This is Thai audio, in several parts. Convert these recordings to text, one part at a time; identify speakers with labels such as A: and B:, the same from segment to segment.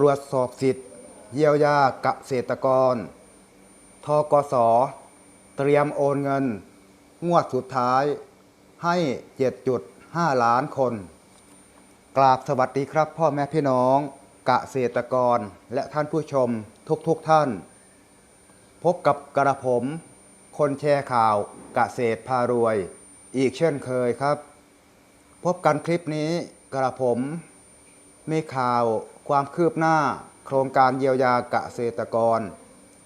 A: ตรวจสอบสิทธิ์ เยียวยาเกษตรกร ทกส เตรียมโอนเงิน งวดสุดท้ายให้ 7.5 ล้านคน กราบสวัสดีครับพ่อแม่พี่น้องเกษตรกรและท่านผู้ชมทุกๆทท่าน พบกับกระผม คนแชร์ข่าวเกษตรพารวย อีกเช่นเคยครับ พบกันคลิปนี้กระผมมีข่าว ความคืบหน้าโครงการเยียวยาเกษตรกร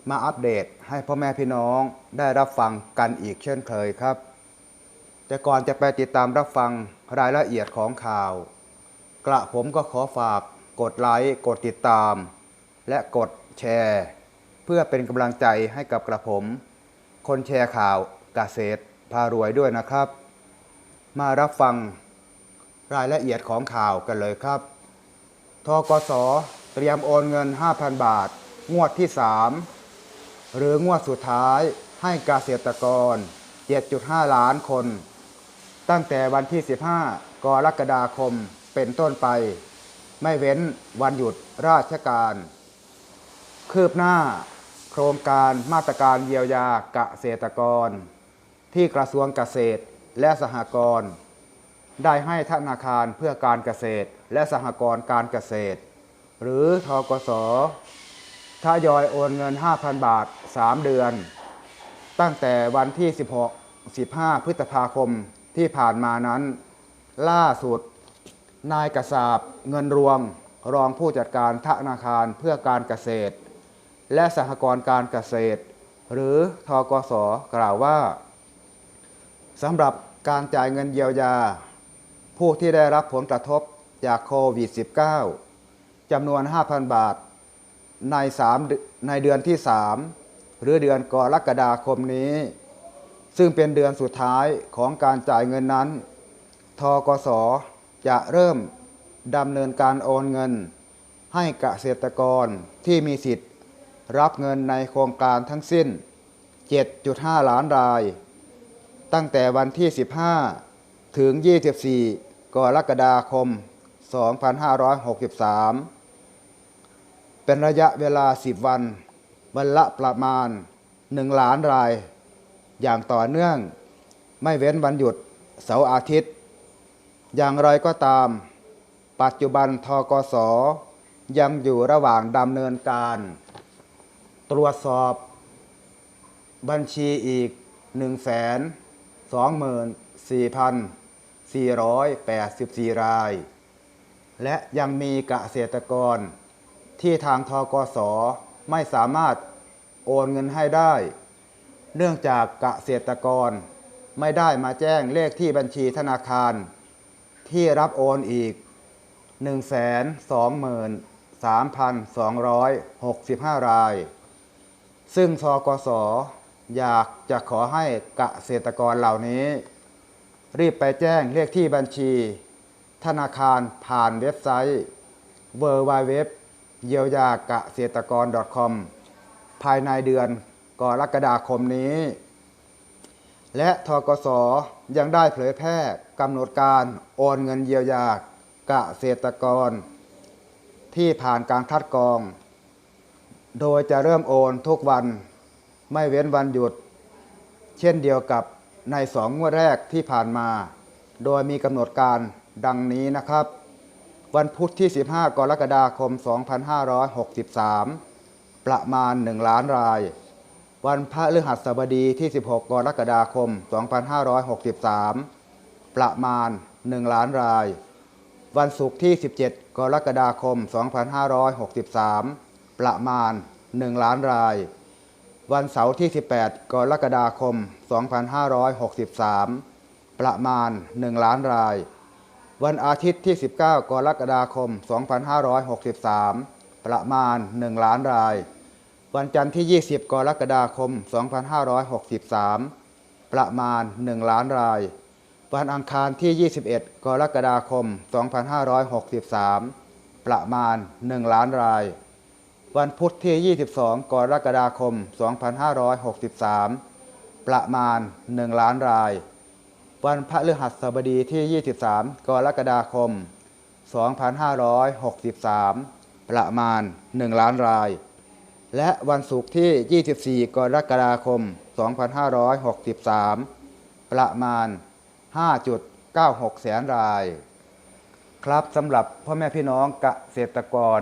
A: มาอัปเดตให้พ่อแม่พี่น้องได้รับฟังกันอีกเช่นเคยครับ แต่ก่อนจะไปติดตามรับฟังรายละเอียดของข่าว กระผมก็ขอฝากกดไลค์กดติดตาม และกดแชร์ เพื่อเป็นกำลังใจให้กับกระผม คนแชร์ข่าวเกษตรพารวยด้วยนะครับ มารับฟังรายละเอียดของข่าวกันเลยครับ ทกส เตรียมโอนเงิน 5,000 บาท งวดที่ 3 หรืองวดสุดท้ายให้เกษตรกร 7.5 ล้านคน ตั้งแต่วันที่ 15 กรกฎาคมเป็นต้นไป ไม่เว้นวันหยุดราชการ คืบหน้า โครงการมาตรการเยียวยาเกษตรกร ที่กระทรวงเกษตรและสหกรณ์ ได้ให้ธนาคารเพื่อการเกษตร และสหกรณ์การเกษตร หรือทกสทยอยโอนเงิน 5,000 บาท 3 เดือน ตั้งแต่วันที่ 16 15 พฤษภาคมที่ผ่านมานั้น ล่าสุด นายกษาบเงินรวม รองผู้จัดการธนาคารเพื่อการเกษตร และสหกรณ์การเกษตร หรือทกสกล่าวว่าสำหรับการจ่ายเงินเยียวยา ผู้ที่ได้รับผลกระทบจากโควิด -19 จำนวน 5,000 บาท ใน3ในเดือนที่ 3 หรือเดือนกรกฎาคมนี้ ซึ่งเป็นเดือนสุดท้ายของการจ่ายเงินนั้น ทกสจะเริ่มดำเนินการโอนเงิน ให้เกษตรกรที่มีสิทธิ์ รับเงินในโครงการทั้งสิ้น 7.5 ล้านราย ตั้งแต่วันที่ 15 ถึง 24 กรกฎาคม 2563 เป็นระยะเวลา 10 วัน วันละประมาณ 1 ล้านราย อย่างต่อเนื่อง ไม่เว้นวันหยุดเสาร์อาทิตย์ อย่างไรก็ตาม ปัจจุบันทกสยังอยู่ระหว่างดำเนินการ ตรวจสอบ บัญชีอีก 124,000 484 ราย และยังมีเกษตรกร ที่ทางทกสไม่สามารถโอนเงินให้ได้ เนื่องจากเกษตรกรไม่ได้มาแจ้งเลขที่บัญชีธนาคาร ที่รับโอนอีก 123,265 ราย ซึ่งทกสอยากจะขอให้เกษตรกรเหล่านี้ รีบไปแจ้งเลขที่บัญชี ธนาคารผ่านเว็บไซต์ w w w เยียวยากะเกษตรกร .com ภายในเดือนกรกฎาคมนี้ และทกสยังได้เผยแพร่กำหนดการโอนเงินเยียวยากะเกษตรกร ที่ผ่านการคัดกรอง โดยจะเริ่มโอนทุกวันไม่เว้นวันหยุด เช่นเดียวกับ ในสองงวดแรกที่ผ่านมา โดยมีกำหนดการดังนี้นะครับ วันพุธที่ 15 กรกฎาคม 2563 ประมาณ 1 ล้านราย วันพระฤหัสบดีที่ 16 กรกฎาคม 2563 ประมาณ 1 ล้านราย วันศุกร์ที่ 17 กรกฎาคม 2563 ประมาณ 1 ล้านราย วันเสาร์ที่ 18 กรกฎาคม 2563 ประมาณ 1 ล้านราย วันอาทิตย์ที่ 19 กรกฎาคม 2563 ประมาณ 1 ล้านราย วันจันทร์ที่ 20 กรกฎาคม 2563 ประมาณ 1 ล้านราย วันอังคารที่ 21 กรกฎาคม 2563 ประมาณ 1 ล้านราย วันพุธที่ 22 กรกฎาคม 2563 ประมาณ 1 ล้านราย วันพฤหัสบดีที่ 23 กรกฎาคม 2563 ประมาณ 1 ล้านราย และวันศุกร์ที่ 24 กรกฎาคม 2563 ประมาณ 5.96 แสนราย ครับสำหรับพ่อแม่พี่น้องเกษตรกร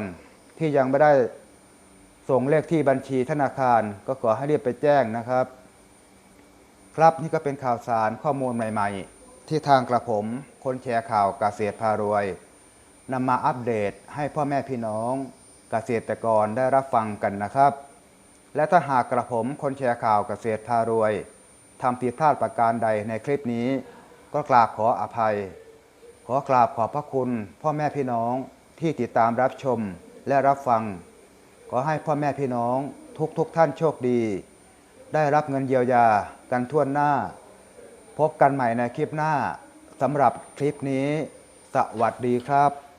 A: ที่ยังไม่ได้ ส่งเลขที่บัญชีธนาคาร ก็ขอให้รีบไปแจ้งนะครับ ครับนี่ก็เป็นข่าวสารข้อมูลใหม่ ๆ ที่ทางกระผมคนแชร์ข่าวเกษตรพารวยนำมาอัปเดตให้พ่อแม่พี่น้องเกษตรกรได้รับฟังกันนะครับ และถ้าหากกระผมคนแชร์ข่าวเกษตรพารวยทำผิดพลาดประการใดในคลิปนี้ ก็กราบขออภัย ขอกราบขอบพระคุณ พ่อแม่พี่น้องที่ติดตามรับชมและรับฟัง ขอให้พ่อแม่พี่น้องทุกทุกท่านโชคดี ได้รับเงินเยียวยากันทั่วหน้า พบกันใหม่ในคลิปหน้าสำหรับคลิปนี้ สวัสดีครับ